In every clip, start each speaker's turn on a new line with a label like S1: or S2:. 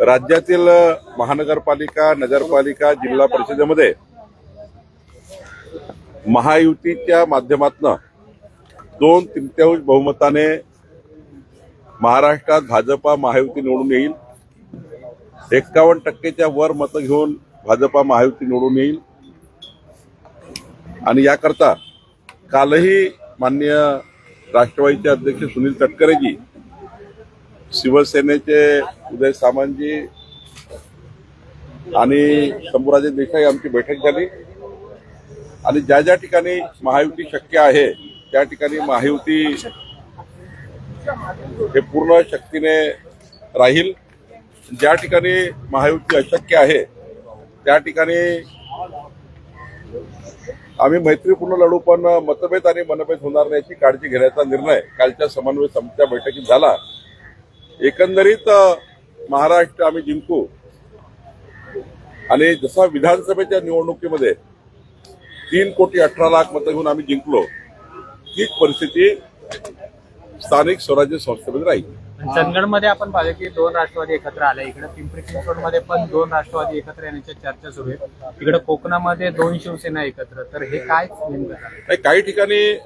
S1: राज्यातील महानगरपालिका नगरपालिका जिल्हा परिषदेमध्ये महायुतीच्या माध्यमातून दोन तृतीयांश बहुमताने महाराष्ट्रात भाजपा महायुती निवडून येईल. एक्कावन्न टक्केच्या वर मतं घेऊन भाजपा महायुती निवडून येईल. आणि याकरता कालही माननीय राष्ट्रवादीचे अध्यक्ष सुनील तटकरेजी शिवसेनेचे उदय सामंतजी आणि शंभूराजे देसाई आमची बैठक झाली. आणि ज्या ज्या ठिकाणी महायुती शक्य आहे त्या ठिकाणी महायुती हे पूर्ण शक्तीने राहील. ज्या ठिकाणी महायुती अशक्य आहे त्या ठिकाणी आम्ही मैत्रीपूर्ण लढू पण मतभेद आणि मनभेद होणार नाही याची काळजी घेण्याचा निर्णय कालच्या समन्वय समितीच्या बैठकीत झाला. एकंदरीत महाराष्ट्र आम्ही जिंकू. आणि जसा विधानसभेच्या निवडणुकीमध्ये तीन कोटी अठरा लाख मतं घेऊन आम्ही जिंकलो हीच परिस्थिती स्थानिक स्वराज्य संस्थेमध्ये राहील.
S2: चंदगडमध्ये आपण पाहिलं की दोन राष्ट्रवादी एकत्र आले. इकडे पिंपरी चिंचवडमध्ये पण दोन राष्ट्रवादी एकत्र येण्याच्या चर्चा सुरू आहेत. इकडे कोकणामध्ये दोन शिवसेना एकत्र. तर हे काय
S1: काही ठिकाणी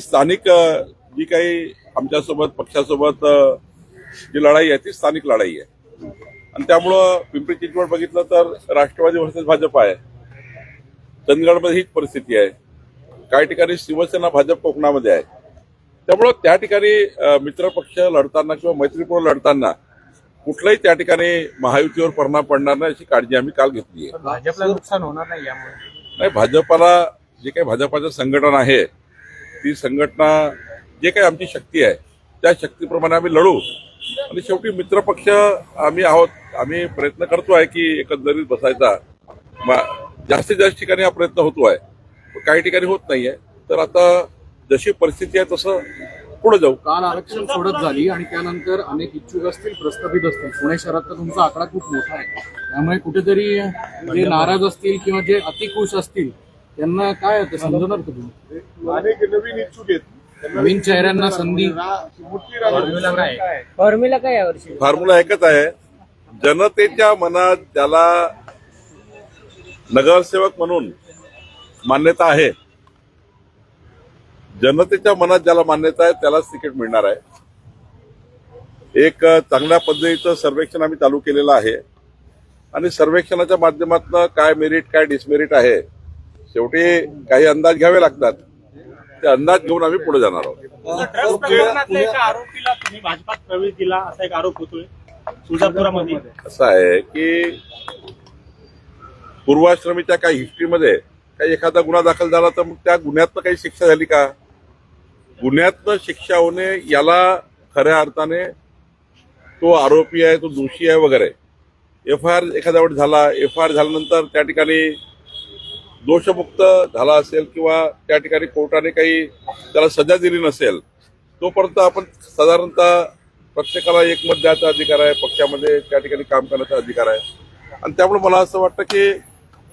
S1: स्थानिक जी काही आमच्यासोबत पक्षासोबत जी लढाई आहे ती स्थानिक लढाई आहे. आणि त्यामुळं पिंपरी चिंचवड बघितलं तर राष्ट्रवादी वर्सेस भाजप आहे. चंदगडमध्ये हीच परिस्थिती आहे. काही ठिकाणी शिवसेना भाजप कोकणामध्ये आहे. त्यामुळं त्या ठिकाणी अ, मित्रपक्ष लढताना किंवा मैत्रीपूर्ण लढताना कुठलाही त्या ठिकाणी महायुतीवर परिणाम पडणार नाही अशी काळजी आम्ही काल घेतली आहे.
S2: भाजपला नुकसान होणार नाही यामुळे.
S1: नाही भाजपाला जे काही भाजपाचं संघटन आहे ती संघटना जे काही आमची शक्ती आहे त्या शक्तीप्रमाणे आम्ही लढू. आणि शेवटी मित्रपक्ष आम्ही आहोत. आम्ही प्रयत्न करतो आहे की एकंदरीत बसायचा. जास्तीत जास्त ठिकाणी हा प्रयत्न होतो आहे. पण काही ठिकाणी होत नाहीये. तर आता जशी परिस्थिती आहे तसं पुढे जाऊ.
S3: काल आरक्षण सोडत झाली आणि त्यानंतर अनेक इच्छुक असतील प्रस्थापित असतील. पुणे शहरात तर तुमचा आकडा खूप मोठा आहे. त्यामुळे कुठेतरी जे नाराज असतील किंवा जे अतिखुश असतील त्यांना काय समजणार का तुम्ही?
S1: अनेक नवीन इच्छुक आहेत.
S3: नवीन चेहऱ्यांना संधी.
S2: फॉर्म्युला काय? आहे?
S4: फॉर्म्युला काय यावर्षी
S1: फॉर्म्युला एकच आहे. जनतेच्या मनात ज्याला नगरसेवक म्हणून मान्यता आहे जनतेच्या मनात ज्याला मान्यता आहे त्यालाच तिकीट मिळणार आहे. एक चांगल्या पद्धतीचं सर्वेक्षण आम्ही चालू केलेलं आहे. आणि सर्वेक्षणाच्या माध्यमातून काय मेरिट काय डिसमेरिट आहे शेवटी काही अंदाज घ्यावे लागतात. ते अंदाज घेऊन आम्ही पुढे जाणार आहोत.
S5: आरोपीला तुम्ही भाजपात प्रवेश दिला असा एक आरोप होतोय तुळजापुरामध्ये.
S1: असं आहे की पूर्वाश्रमीच्या काही हिस्ट्रीमध्ये काही एखादा गुन्हा दाखल झाला तर मग त्या गुन्ह्यातनं काही शिक्षा झाली का? गुन्ह्यातनं शिक्षा होणे याला खऱ्या अर्थाने तो आरोपी आहे तो दोषी आहे वगैरे. एफ आय आर एखाद्यावर झाला एफ आय आर झाल्यानंतर त्या ठिकाणी दोषमुक्त झाला असेल किंवा त्या ठिकाणी कोर्टाने काही त्याला सजा दिली नसेल तोपर्यंत आपण साधारणतः प्रत्येकाला एक मत द्यायचा अधिकार आहे पक्षामध्ये त्या ठिकाणी काम करण्याचा अधिकार आहे आणि त्यामुळे मला असं वाटतं की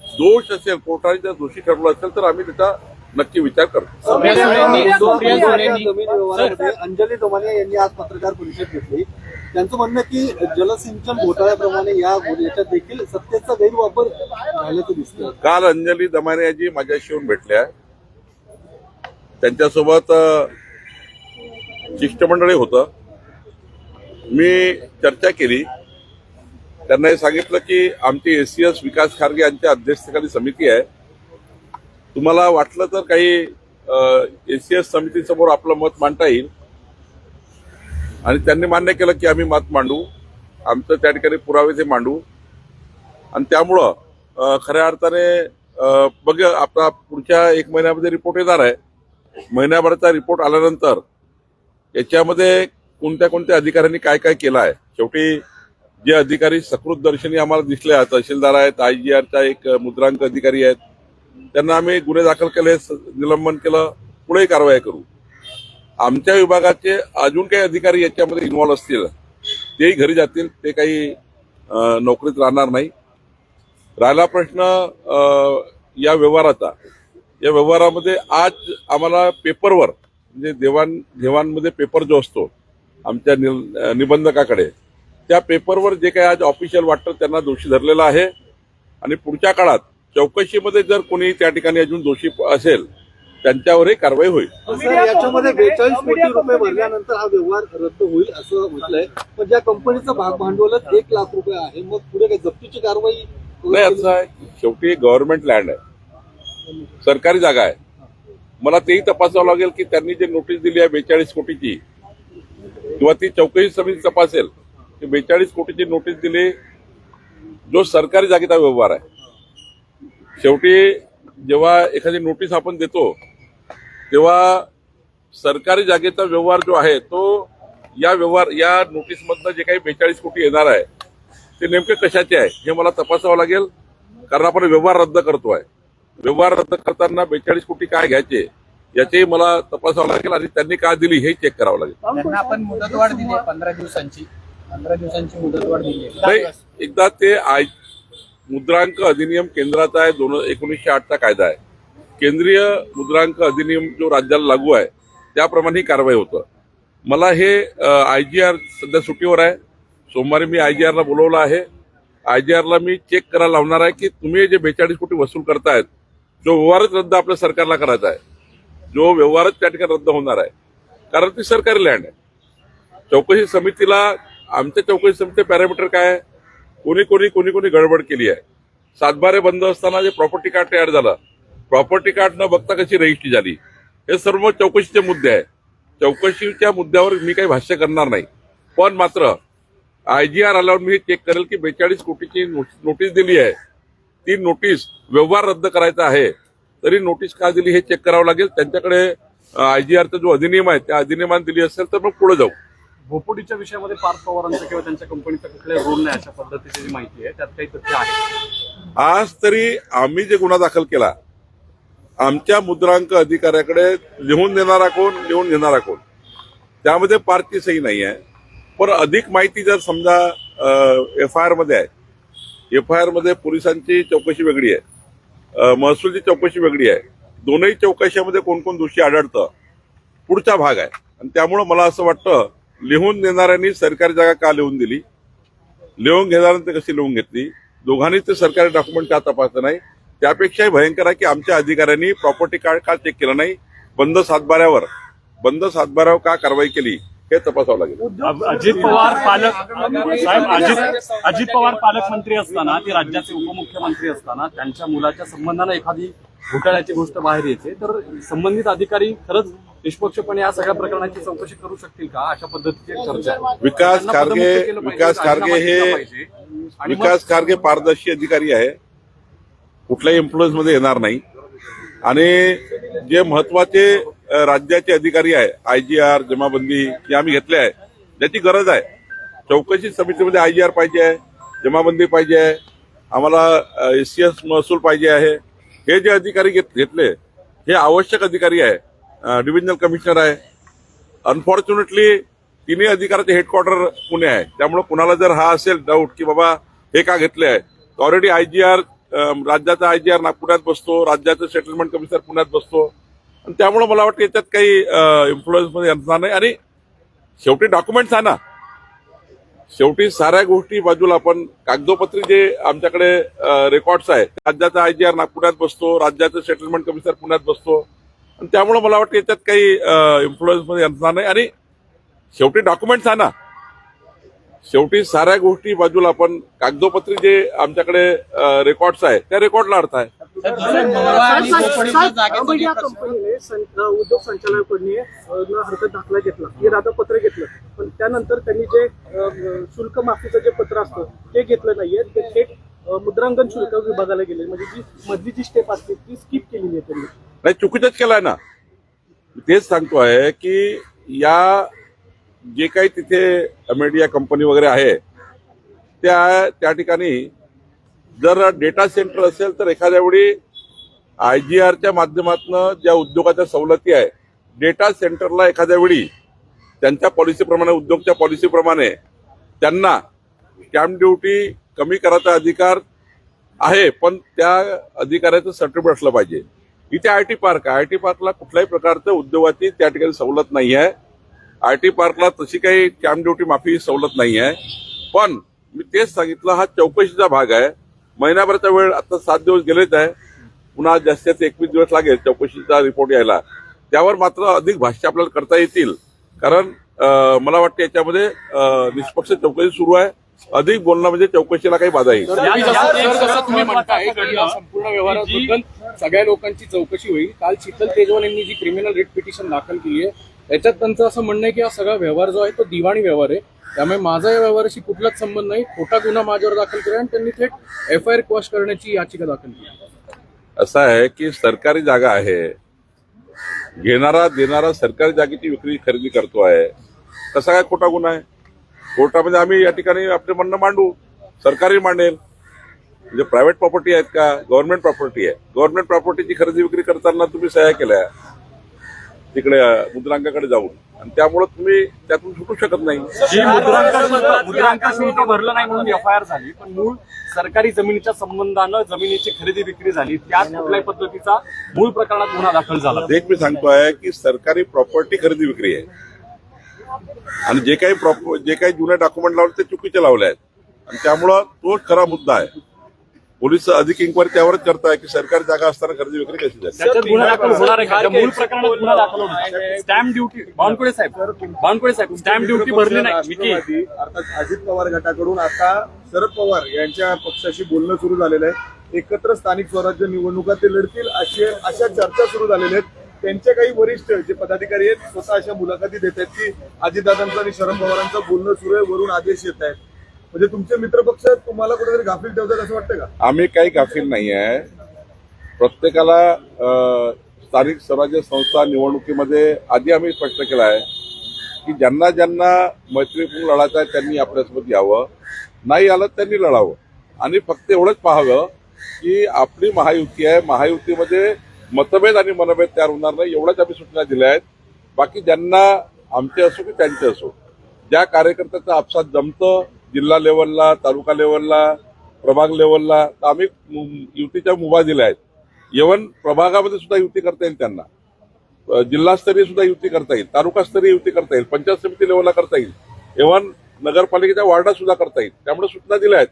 S1: दोष असेल कोर्टाने जर दोषी ठरवलं असेल तर आम्ही त्याचा नक्की विचार करतो
S6: अंजली दमानिया यांनी आज पत्रकार परिषद घेतली त्यांचं म्हणणं की जलसिंचन घोटाळ्याप्रमाणे या याच्यात देखील सत्तेचा गैरवापर झाल्याचं दिसतं
S1: काल अंजली दमानियाजी माझ्याशी येऊन भेटल्या. त्यांच्यासोबत शिष्टमंडळी होतं. मी चर्चा केली. त्यांना हे सांगितलं की आमची एसीएस विकास खारगे यांच्या अध्यक्षतेखाली समिती आहे. तुम्हाला वाटलं तर काही एसीएस समितीसमोर आपलं मत मांडता येईल. आणि त्यांनी मान्य केलं की आम्ही मत मांडू. आमचं त्या ठिकाणी पुरावे ते मांडू. आणि त्यामुळं खऱ्या अर्थाने बघ आपला पुढच्या एक महिन्यामध्ये रिपोर्ट येणार आहे. महिन्याभराचा रिपोर्ट आल्यानंतर याच्यामध्ये कोणत्या कोणत्या अधिकाऱ्यांनी काय काय केलं आहे? शेवटी जे अधिकारी सकृत दर्शनी आम्हाला दिसले आहेत तहसीलदार आहेत आय जी आरचा एक मुद्रांक अधिकारी आहेत त्यांना आम्ही गुन्हे दाखल केले स- निलंबन केलं पुढेही कारवाई करू. आमच्या विभागाचे अजून काही अधिकारी याच्यामध्ये इन्व्हॉल्व असतील. तेही घरी जातील. ते काही नोकरीत राहणार नाही. राहिला प्रश्न या व्यवहाराचा. या व्यवहारामध्ये आज आम्हाला पेपरवर म्हणजे देवाण घेवाणमध्ये पेपर जो असतो आमच्या निबंधकाकडे त्या पेपरवर जे काही आज ऑफिशियल वाटतं त्यांना दोषी धरलेला आहे. आणि पुढच्या काळात चौकशीमध्ये जर कोणी त्या ठिकाणी अजून दोषी असेल त्यांच्यावरही कारवाई होईल.
S6: याच्यामध्ये बेचाळीस कोटी रुपये भरल्यानंतर हा व्यवहार रद्द होईल असं म्हटलंय. पण ज्या कंपनीचं भाग भांडवलच एक लाख रुपये आहे मग पुढे काय जप्तीची कारवाई
S1: नाही असं आहे. शेवटी गव्हर्नमेंट लँड आहे. सरकारी जागा आहे. मला तेही तपासावं लागेल की त्यांनी जे नोटीस दिली आहे बेचाळीस कोटीची किंवा ती चौकशी समिती तपासेल की बेचाळीस कोटीची नोटीस दिली जो सरकारी जागेचा व्यवहार आहे. शेवटी जेव्हा एखादी नोटीस आपण देतो तेव्हा सरकारी जागेचा व्यवहार जो आहे तो या व्यवहार या नोटीसमधनं जे काही बेचाळीस कोटी येणार आहे ते नेमके कशाचे आहे हे मला तपासावं लागेल कारण आपण व्यवहार रद्द करतोय. व्यवहार रद्द करताना बेचाळीस कोटी काय घ्यायचे याचेही मला तपासावं लागेल आणि त्यांनी काय दिली हे चेक करावं लागेल.
S2: आपण मुदतवाढ दिली आहे पंधरा दिवसांची. पंधरा दिवसांची मुदतवाढ दिली
S1: नाही
S2: आहे
S1: एकदा ते आय मुद्रांक अधिनियम केंद्राचा आहे दोन एकोणीसशे आठचा कायदा आहे. केंद्रीय मुद्रांक अधिनियम जो राज्याला लागू आहे त्याप्रमाणे ही कारवाई होतं. मला हे आय जी आर सध्या सुट्टीवर आहे. सोमवारी मी आय जी आरला बोलवलं आहे. आय जी आरला मी चेक करायला लावणार आहे की तुम्ही जे बेचाळीस कोटी वसूल करतायत जो व्यवहारच रद्द आपल्या सरकारला करायचा आहे जो व्यवहारच त्या ठिकाणी रद्द होणार आहे. कारण ती सरकारी लँड आहे. चौकशी समितीला आमच्या चौकशी समिती पॅरामीटर काय आहे? कोणी कोणी कोणी कोणी गडबड केली आहे. सातबारे बंद असताना जे प्रॉपर्टी कार्ड तयार झालं प्रॉपर्टी कार्ड न बघता कशी रजिस्ट्री झाली? हे सर्व चौकशीचे मुद्दे आहे चौकशीच्या मुद्द्यावर मी काही भाष्य करणार नाही. पण मात्र आय जी आर आल्यावर मी हे चेक करेल की बेचाळीस कोटीची नोटीस दिली आहे. ती नोटीस व्यवहार रद्द करायचा आहे. तरी नोटीस का दिली हे चेक करावं लागेल. त्यांच्याकडे आय जी आरचा जो अधिनियम आहे त्या अधिनियमाने दिली असेल तर मग पुढे जाऊ.
S3: भोपोडीच्या विषयामध्ये पार्थ पवारांचा किंवा त्यांच्या कंपनीचा कुठलाही रोल नाही अशा पद्धतीची जी माहिती आहे त्यात काही तथ्य आहे.
S1: आज तरी आम्ही जे गुन्हा दाखल केला आमच्या मुद्रांक अधिकाऱ्याकडे लिहून देणारा कोण लिहून घेणारा कोण? त्यामध्ये पार्टी सही नाही आहे. पण अधिक माहिती जर समजा एफ आय आरमध्ये आहे. एफ आय आरमध्ये पोलिसांची चौकशी वेगळी आहे. महसूलची चौकशी वेगळी आहे. दोनही चौकशामध्ये कोण कोण दोषी आढळतं पुढचा भाग आहे. आणि त्यामुळं मला असं वाटतं लिहून देणाऱ्यांनी सरकारी जागा का लिहून दिली? लिहून घेणाऱ्यांनी कशी लिहून घेतली? दोघांनी ते सरकारी डॉक्युमेंट का तपासलं नाही? त्यापेक्षाही भयंकर आहे की आमच्या अधिकाऱ्यांनी प्रॉपर्टी कार्ड का चेक केलं नाही? बंद सातबाऱ्यावर. बंद सातबाऱ्यावर का कारवाई केली हे तपासावं लागेल.
S5: अजित पवार पालक साहेब अजित अजित पवार पालकमंत्री असताना ते राज्याचे उपमुख्यमंत्री असताना त्यांच्या मुलाच्या संबंधानं एखादी घोटाळ्याची गोष्ट बाहेर येते तर संबंधित अधिकारी खरंच निष्पक्षपणे या सगळ्या प्रकरणाची चौकशी करू शकतील का? अशा पद्धतीची चर्चा
S1: विकास खारगे विकास खारगे हे विकास खारगे पारदर्शी अधिकारी आहे. कुठल्याही इन्फ्लुएन्समध्ये येणार नाही. आणि जे महत्त्वाचे राज्याचे अधिकारी आहे आय जी आर जमाबंदी हे आम्ही घेतले आहे. ज्याची गरज आहे. चौकशी समितीमध्ये आय जी आर पाहिजे आहे जमाबंदी पाहिजे आहे. आम्हाला एस सी एस महसूल पाहिजे आहे. हे जे अधिकारी घेत- घेतले हे आवश्यक अधिकारी आहे. डिव्हिजनल कमिशनर आहे. अनफॉर्च्युनेटली तिन्ही अधिकाराचे हेडक्वार्टर पुणे आहे. त्यामुळे कुणाला जर हा असेल डाऊट की बाबा हे का घेतले आहे ऑलरेडी आय जी आर राज्याचा आय जी आर नागपुरात बसतो राज्याचं सेटलमेंट कमिशनर पुण्यात बसतो. आणि त्यामुळे मला वाटतं याच्यात काही इन्फ्लुएन्समध्ये नाही. आणि शेवटी डॉक्युमेंट्स आहे ना शेवटी साऱ्या गोष्टी बाजूला आपण कागदोपत्री जे आमच्याकडे रेकॉर्ड्स आहे राज्याचा आय जी आर नागपुरात बसतो राज्याचं सेटलमेंट कमिशनर पुण्यात बसतो. आणि त्यामुळे मला वाटतं याच्यात काही इन्फ्लुएन्समध्ये नाही. आणि शेवटी डॉक्युमेंट्स आहे ना शेवटी साऱ्या गोष्टी बाजूला आपण कागदोपत्री जे आमच्याकडे रेकॉर्ड्स आहे त्या रेकॉर्डला अर्थ आहे
S4: उद्योग संचालकांनी न हरकत दाखला घेतला इरादा पत्र घेतलं पण त्यानंतर त्यांनी जे शुल्क माफीचं जे पत्र असतं ते घेतलं नाहीये ते थेट मुद्रांकन शुल्क विभागाला गेले म्हणजे जी मधली जी स्टेप असते ती स्किप केलेली आहे. त्यांनी
S1: नाही चुकीचंच केलंय ना. तेच सांगतो आहे की या जे काही तिथे मीडिया कंपनी वगैरे आहे त्या त्या ठिकाणी जर डेटा सेंटर असेल तर एखाद्या वेळी आय जी आरच्या माध्यमातून ज्या उद्योगाच्या सवलती आहे डेटा सेंटरला एखाद्या वेळी त्यांच्या पॉलिसीप्रमाणे उद्योगच्या पॉलिसीप्रमाणे त्यांना कॅम्प ड्युटी कमी करायचा अधिकार आहे पण त्या अधिकाऱ्याचं सर्टिफिकेट असलं पाहिजे. इथे आय टी पार्क आहे. आय टी पार्कला कुठल्याही प्रकारचं उद्योगाची त्या ठिकाणी सवलत नाही आहे. आय टी पार्कला तशी काही कॅम्प ड्युटी माफी सवलत नाही आहे पण मी तेच सांगितलं हा चौकशीचा भाग आहे. महिनाभराचा वेळ आता सात दिवस गेलेच आहे. पुन्हा जास्तीत एकवीस दिवस लागेल चौकशीचा रिपोर्ट यायला. त्यावर मात्र अधिक भाष्य आपल्याला करता येतील. कारण मला वाटतं याच्यामध्ये निष्पक्ष चौकशी सुरू आहे. अधिक बोलणं म्हणजे चौकशीला काही बाधा येईल.
S3: संपूर्ण व्यवहाराबद्दल सगळ्या लोकांची चौकशी होईल. काल शीतल तेजवाल यांनी जी क्रिमिनल रिट पिटिशन दाखल केली आहे त्याच्यात त्यांचं असं म्हणणं आहे की हा सगळा व्यवहार जो आहे तो दिवाणी व्यवहार आहे. त्यामुळे माझा या व्यवहाराशी कुठलाच संबंध नाही. खोटा गुन्हा माझ्यावर दाखल केला आणि त्यांनी थेट एफ आय आर क्वॉश करण्याची याचिका दाखल केली.
S1: असं आहे की सरकारी जागा आहे. घेणारा देणारा सरकारी जागेची विक्री खरेदी करतो आहे. कसा काय खोटा गुन्हा आहे? कोर्टामध्ये म्हणजे आम्ही या ठिकाणी आपले म्हणणं मांडू. सरकारी मांडेल. म्हणजे प्रायव्हेट प्रॉपर्टी आहेत का? गव्हर्नमेंट प्रॉपर्टी आहे. गव्हर्नमेंट प्रॉपर्टीची खरेदी विक्री करताना तुम्ही सह्या केल्या. तिकडे मुद्रांकाकडे जाऊन. आणि त्यामुळे तुम्ही त्यातून सुटू शकत नाही.
S5: जी मुद्रांक शुल्क मुद्रांक शुल्क भरलं नाही म्हणून एफ आय आर झाली पण मूळ सरकारी जमिनीच्या संबंधानं जमिनीची खरेदी विक्री झाली. त्यात कुठल्याही पद्धतीचा मूळ प्रकरणात गुन्हा दाखल झाला.
S1: एक मी सांगतोय की सरकारी प्रॉपर्टी खरेदी विक्री आहे. आणि जे काही प्रॉप जे काही जुने डॉक्युमेंट लावले ते चुकीचे लावले आहेत. आणि त्यामुळं तोच खरा मुद्दा आहे. पोलीस अधिक इन्क्वायरी त्यावरच करताय की सरकारी जागा असताना खरेदी विक्री कशी झाली?
S5: त्याच्यात गुन्हा दाखल होणार आहे का? त्या मूळ प्रकरणात गुन्हा दाखल होणार स्टॅम्प ड्युटी बावनकुळे साहेब बावनकुळे साहेब स्टॅम्प ड्युटी भरली नाही. मिकी
S6: राष्ट्रवादी अर्थात अजित पवार गटाकडून आता शरद पवार यांच्या पक्षाशी बोलणं सुरू झालेलं आहे. एकत्र स्थानिक स्वराज्य निवडणुका ते लढतील अशी अशा चर्चा सुरू झालेल्या आहेत. त्यांचे काही वरिष्ठ जे पदाधिकारी आहेत स्वतः अशा मुलाखती देत आहेत की अजितदादांचं आणि शरद पवारांचं बोलणं सुरू आहे वरून आदेश येत आहेत. म्हणजे तुमचे मित्रपक्ष तुम्हाला कुठेतरी गाफील ठेवतात असं वाटतं का?
S1: आम्ही काही गाफील नाही आहे. प्रत्येकाला स्थानिक स्वराज्य संस्था निवडणुकीमध्ये आधी आम्ही स्पष्ट केलं आहे की ज्यांना ज्यांना मैत्रीपूर्ण लढायचं आहे त्यांनी आपल्यासोबत यावं. नाही आलं त्यांनी लढावं. आणि फक्त एवढंच पाहावं की आपली महायुती आहे. महायुतीमध्ये मतभेद आणि मनभेद तयार होणार नाही एवढ्याच आम्ही सूचना दिल्या आहेत. बाकी ज्यांना आमचे असो की त्यांचे असो ज्या कार्यकर्त्याचा आपसात जमतं जिल्हा लेवलला तालुका लेवलला प्रभाग लेवलला तर आम्ही युतीच्या मुभा दिल्या आहेत. इव्हन प्रभागामध्ये सुद्धा युती करता येईल त्यांना. जिल्हास्तरीय सुद्धा युती करता येईल तालुकास्तरीय युती करता येईल पंचायत समिती लेवलला करता येईल. इव्हन नगरपालिकेच्या वार्डात सुद्धा करता येईल. त्यामुळे सूचना दिल्या आहेत.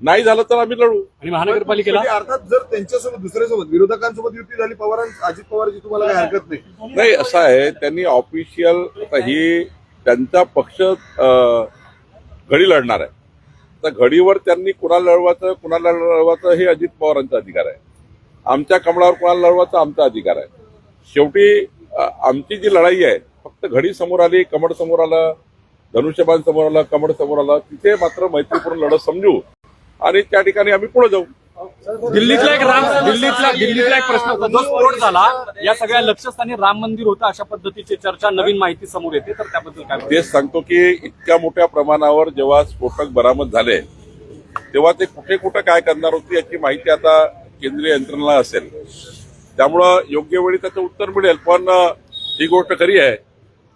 S1: नाही झालं तर आम्ही लढू.
S5: आणि महानगरपालिकेला?
S6: म्हणजे अर्थात जर त्यांच्यासोबत दुसऱ्यासोबत विरोधकांसोबत युती झाली पवारां अजित पवारची तुम्हाला काही हरकत नाही.
S1: नाही असं आहे त्यांनी ऑफिशियल आता ही त्यांचा पक्ष अ, घडी लढणार आहे. तर घडीवर त्यांनी कुणाला लढवायचं कुणाला लढवायचं हे अजित पवारांचा अधिकार आहे. आमच्या कमळावर कुणाला लढवायचा आमचा अधिकार आहे. शेवटी आमची जी लढाई आहे फक्त घडी समोर आली कमळ समोर आलं धनुष्यबाण समोर आलं कमळ समोर आलं तिथे मात्र मैत्रीपूर्ण लढत समजू. आणि त्या ठिकाणी आम्ही पुढे जाऊ.
S5: दिल्लीतला एक राम दिल्लीतला दिल्लीतला एक प्रश्न होता. जो स्फोट झाला या सगळ्या लक्षस्थानी राम मंदिर होतं अशा पद्धतीची चर्चा नवीन माहिती समोर येते. तर त्याबद्दल काय
S1: तेच सांगतो की इतक्या मोठ्या प्रमाणावर जेव्हा स्फोटक बरामद झाले तेव्हा ते कुठे कुठे काय करणार होते याची माहिती आता केंद्रीय यंत्रणेला असेल. त्यामुळं योग्य वेळी त्याचं उत्तर मिळेल पण ही गोष्ट खरी आहे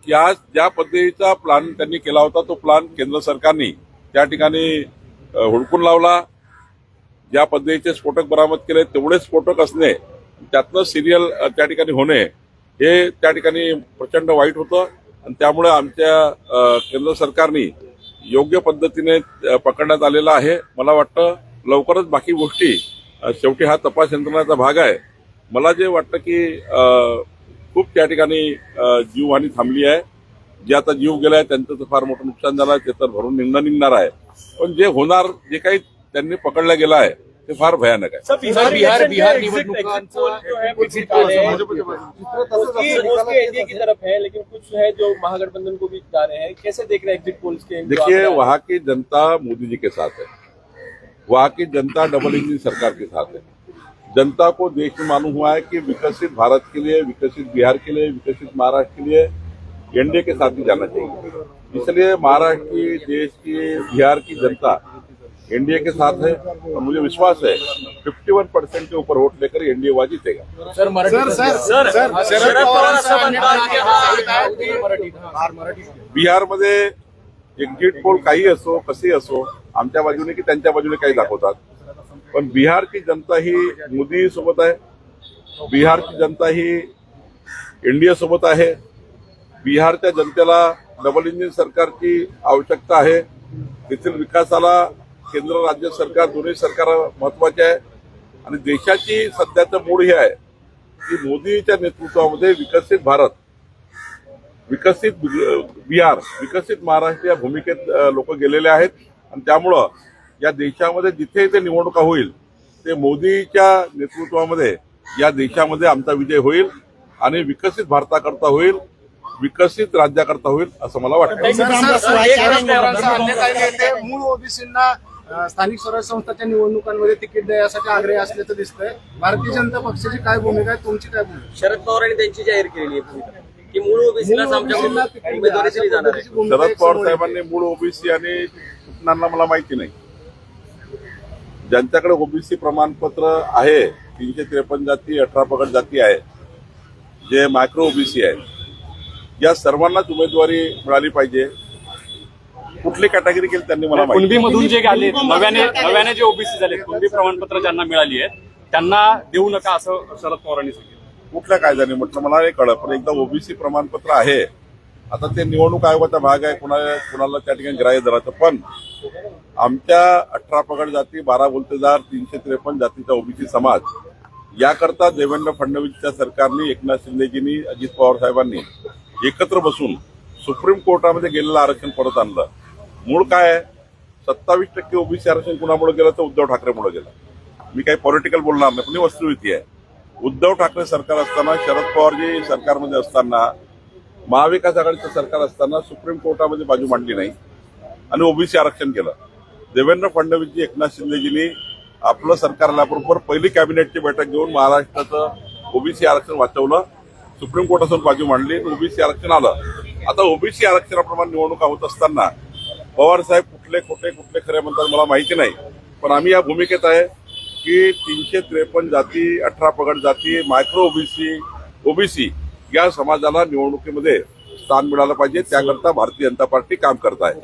S1: की आज ज्या पद्धतीचा प्लान त्यांनी केला होता तो प्लान केंद्र सरकारने त्या ठिकाणी हुडकून लावला. ज्या पद्धतीचे स्फोटक बरामद केले तेवढे स्फोटक असणे त्यातनं सिरियल त्या ठिकाणी होणे हे त्या ठिकाणी प्रचंड वाईट होतं. आणि त्यामुळे आमच्या केंद्र सरकारने योग्य पद्धतीने पकडण्यात आलेला आहे. मला वाटतं लवकरच बाकी गोष्टी शेवटी हा तपास यंत्रणाचा भाग आहे. मला जे वाटतं की खूप त्या ठिकाणी जीवहानी थांबली आहे. जे आता जीव गेलाय त्यांचं तर फार मोठं नुकसान झालं आहे ते तर भरून निघणं निघणार आहे. पण जे होणार जे काही त्यांनी पकडलं गेलं आहे ते फार भयानक आहे.
S3: सर बिहार बिहार
S7: है लेकिन कुछ है जो महागठबंधन को भी जा रहे हैं कैसे देख रहे हैं एग्जिट पोल्स के
S1: देखिए
S7: हैं?
S1: वहाँ की जनता मोदी जी के साथ है। वहाँ की जनता डबल इंजन सरकार के साथ है। जनता को देश में मालूम हुआ है कि विकसित भारत के लिए विकसित बिहार के लिए विकसित महाराष्ट्र के लिए एनडीए के साथ ही जाना चाहिए। इसलिए महाराष्ट्र की देश की बिहार की जनता एनडीए के साथ है और मुझे विश्वास है 51 परसेंट के ऊपर वोट लेकर एनडीए वाजी देगा
S3: सर मराठी
S5: सर की हा।
S3: मराठी मराठी
S1: बिहारमध्ये एक्झिट पोल काही असो कसे असो आमच्या बाजूने की त्यांच्या बाजूने काही दाखवतात. पण बिहारची जनता ही मोदी सोबत आहे बिहारची जनता ही एनडीए सोबत आहे बिहारच्या जनतेला डबल इंजिन सरकारची आवश्यकता आहे तेथील विकासाला केंद्र राज्य सरकार दोन्ही सरकार महत्त्वाचे आहे आणि देशाची सध्याचं मूड हे आहे की मोदीच्या नेतृत्वामध्ये विकसित भारत विकसित बिहार विकसित महाराष्ट्र या भूमिकेत लोक गेलेले आहेत आणि त्यामुळं या देशामध्ये जिथे इथे निवडणुका होईल ते मोदीच्या नेतृत्वामध्ये या देशामध्ये आमचा विजय होईल आणि विकसित भारताकरता होईल विकसित राज्याकरता होईल असं मला वाटतं
S3: मूळ ओबीसींना स्थानिक स्वराज्य संस्थाच्या निवडणुकांमध्ये तिकीट द्यायसाठी आग्रही असल्याचं दिसतंय. भारतीय जनता पक्षाची काय भूमिका आहे? तुमची काय भूमिका?
S7: शरद पवारांनी त्यांची जाहीर केलेली आहे भूमिका. की मूळ उमेदवारी दिली जाणार आहे.
S3: भूमिका
S1: शरद पवार. साहेबांनी मूळ ओबीसी आणि सूचनांना मला माहिती नाही. ज्यांच्याकडे ओबीसी प्रमाणपत्र आहे तीनशे त्रेपन्न जाती अठरा पगड जाती आहे जे मायक्रो ओबीसी आहे या सर्वांनाच उमेदवारी मिळाली पाहिजे. कुठली कॅटेगरी केली त्यांनी मला
S5: कुणबी मधून जे आले नव्याने नव्याने जे ओबीसी झाले कुणबी प्रमाणपत्र ज्यांना मिळाली आहेत त्यांना देऊ नका असं शरद पवारांनी सांगितलं.
S1: कुठल्या कायद्याने? म्हटलं मला नाही कळत पण एकदा ओबीसी प्रमाणपत्र आहे. आता ते निवडणूक आयोगाचा भाग आहे कुणाला कुणाला त्या ठिकाणी ग्राह्य धरायचं. पण आमच्या अठरा पगड जाती बारा बोलतेदार तीनशे त्रेपन्न जातीचा ओबीसी समाज याकरता देवेंद्र फडणवीसच्या सरकारने एकनाथ शिंदेजींनी अजित पवार साहेबांनी एकत्र बसून सुप्रीम कोर्टामध्ये गेलेलं आरक्षण परत आणलं. मूळ काय आहे? सत्तावीस टक्के ओबीसी आरक्षण कुणामुळे गेलं तर उद्धव ठाकरेमुळे गेलं. मी काही पॉलिटिकल बोलणार नाही पण ही वस्तुस्थिती आहे. उद्धव ठाकरे सरकार असताना शरद पवारजी सरकारमध्ये असताना महाविकास आघाडीचं सरकार असताना सुप्रीम कोर्टामध्ये बाजू मांडली नाही आणि ओबीसी आरक्षण केलं. देवेंद्र फडणवीसजी एकनाथ शिंदेजींनी आपलं सरकार आल्याबरोबर पहिली कॅबिनेटची बैठक घेऊन महाराष्ट्राचं ओबीसी आरक्षण वाचवलं. सुप्रीम कोर्टातून बाजू मांडली ओबीसी आरक्षण आलं. आता ओबीसी आरक्षणाप्रमाणे निवडणुका होत असताना पवार साहेब कुठले खोटे कुठले खरे म्हणतात मला माहिती नाही. पण आम्ही या भूमिकेत आहे की तीनशे त्रेपन्न जाती अठरा पगड जाती मायक्रो ओबीसी ओबीसी या समाजाला निवडणुकीमध्ये स्थान मिळालं पाहिजे. त्याकरता भारतीय जनता पार्टी काम करत आहे.